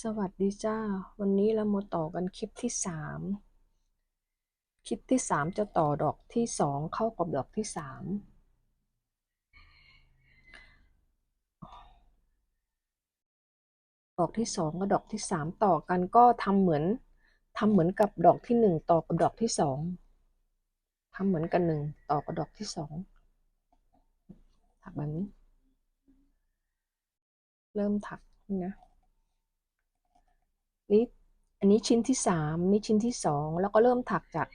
สวัสดีจ้า วันนี้เรามาต่อกันคลิปที่สามคลิปที่สามจะต่อดอกที่สองเข้ากับดอกที่สามดอกที่สองกับดอกที่สามต่อกันก็ทำเหมือนทำเหมือนกับดอกที่หนึ่งต่อกับดอกที่สองทำเหมือนกันหนึ่งต่อกับดอกที่สองถักแบบนี้ เริ่มถักนี่นะ นี่อันนี้ชิ้นที่สามนี่ชิ้นที่สองแล้วก็เริ่มถักจาก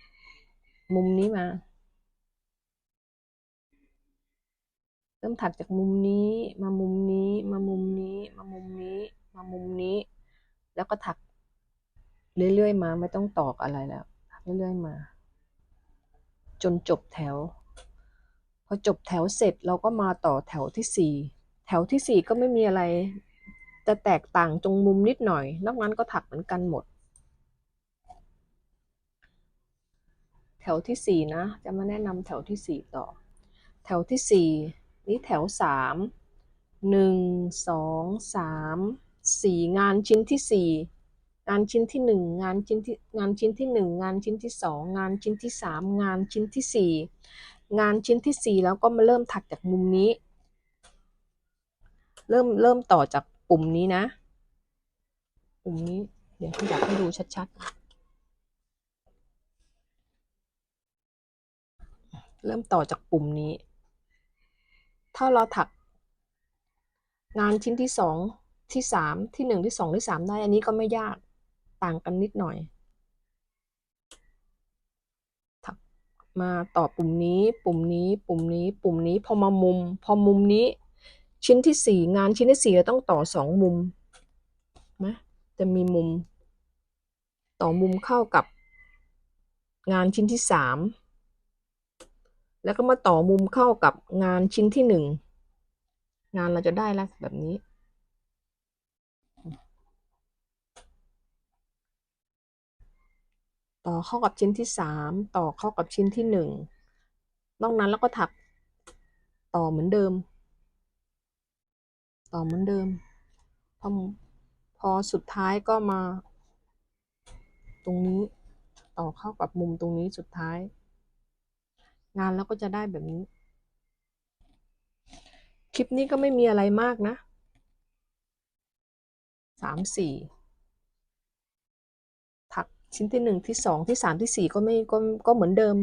มุมนี้มา เริ่มถักจากมุมนี้มามุมนี้มามุมนี้มามุมนี้มามุมนี้ แล้วก็ถักเรื่อยๆมาไม่ต้องตอกอะไรแล้ว ถักเรื่อยๆมา จนจบแถว พอจบแถวเสร็จเราก็มาต่อแถวที่สี่แถวที่สี่ก็ไม่มีอะไร จะแตกต่างตรงมุมนิดหน่อย นอกนั้นก็ถักเหมือนกันหมด แถวที่สี่นะ จะมาแนะนำแถวที่สี่ต่อ แถวที่สี่นี่แถวสามหนึ่งสองสามสี่งานชิ้นที่สี่งานชิ้นที่หนึ่งงานชิ้นที่งานชิ้นที่หนึ่งงานชิ้นที่สองงานชิ้นที่สามงานชิ้นที่สี่งานชิ้นที่สี่แล้วก็มาเริ่มถักจากมุมนี้ เริ่มเริ่มต่อจาก ปุ่มนี้นะ ปุ่มนี้ เดี๋ยวอยากให้ดูชัดๆ เริ่มต่อจากปุ่มนี้ ถ้าเราถัก งานชิ้นที่สองที่สามที่หนึ่งที่สองที่สามได้ อันนี้ก็ไม่ยากต่างกันนิดหน่อย ถักมาต่อปุ่มนี้ ปุ่มนี้ ปุ่มนี้ ปุ่มนี้ พอมามุม พอมุมนี้ ชิ้นที่สี่งานชิ้นที่สี่เราต้องต่อสองมุมนะจะมีมุม ต่อมุมเข้ากับ งานชิ้นที่สามแล้วก็มาต่อมุมเข้ากับงานชิ้นที่หนึ่งงานเราจะได้แล้วแบบนี้ ต่อเข้ากับชิ้นที่สามต่อเข้ากับชิ้นที่หนึ่งนอกนั้นแล้วก็ถักต่อเหมือนเดิม ต่อเหมือนเดิมพอพอสุดท้ายก็มา ตรงนี้ต่อเข้ากับมุมตรงนี้สุดท้าย งานแล้วก็จะได้แบบนี้ คลิปนี้ก็ไม่มีอะไรมากนะสามสี่ถักชิ้นที่หนึ่งที่สองที่สามที่สี่ก็ไม่ก็ก็เหมือนเดิม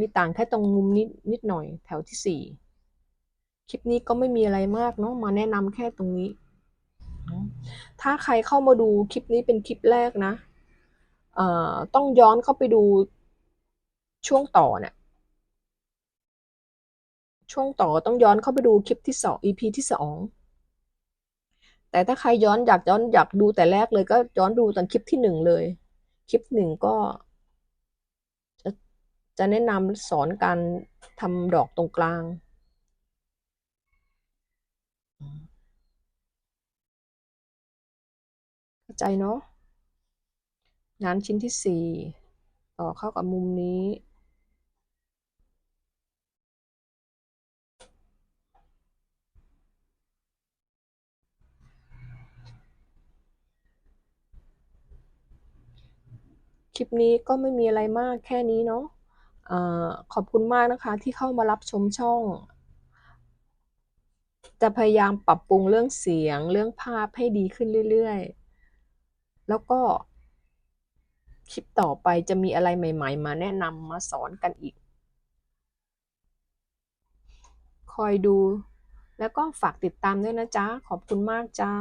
มีต่างแค่ตรงมุมนิดนิดหน่อยแถวที่สี่ คลิปนี้ก็ไม่มีอะไรมากเนาะมาแนะนำแค่ตรงนี้ ถ้าใครเข้ามาดูคลิปนี้เป็นคลิปแรกนะเอ่อต้องย้อนเข้าไปดูช่วงต่อเนี่ยช่วงต่อต้องย้อนเข้าไปดูคลิปที่สอง EP ที่สองแต่ถ้าใครย้อนอยากย้อนอยากดูแต่แรกเลยก็ย้อนดูตอนคลิปที่หนึ่งเลย คลิปหนึ่งก็ จะจะแนะนำสอนการทำดอกตรงกลาง เข้าใจเนาะงานชิ้นที่สี่ต่อเข้ากับมุมนี้ คลิปนี้ก็ไม่มีอะไรมากแค่นี้เนาะอขอบคุณมากนะคะที่เข้ามารับชมช่อง จะพยายามปรับปรุงเรื่องเสียงเรื่องภาพให้ดีขึ้นเรื่อยๆ แล้วก็คลิปต่อไปจะมีอะไรใหม่ ๆ มาแนะนำมาสอนกันอีก คอยดู แล้วก็ฝากติดตามด้วยนะจ๊ะ ขอบคุณมากจ้า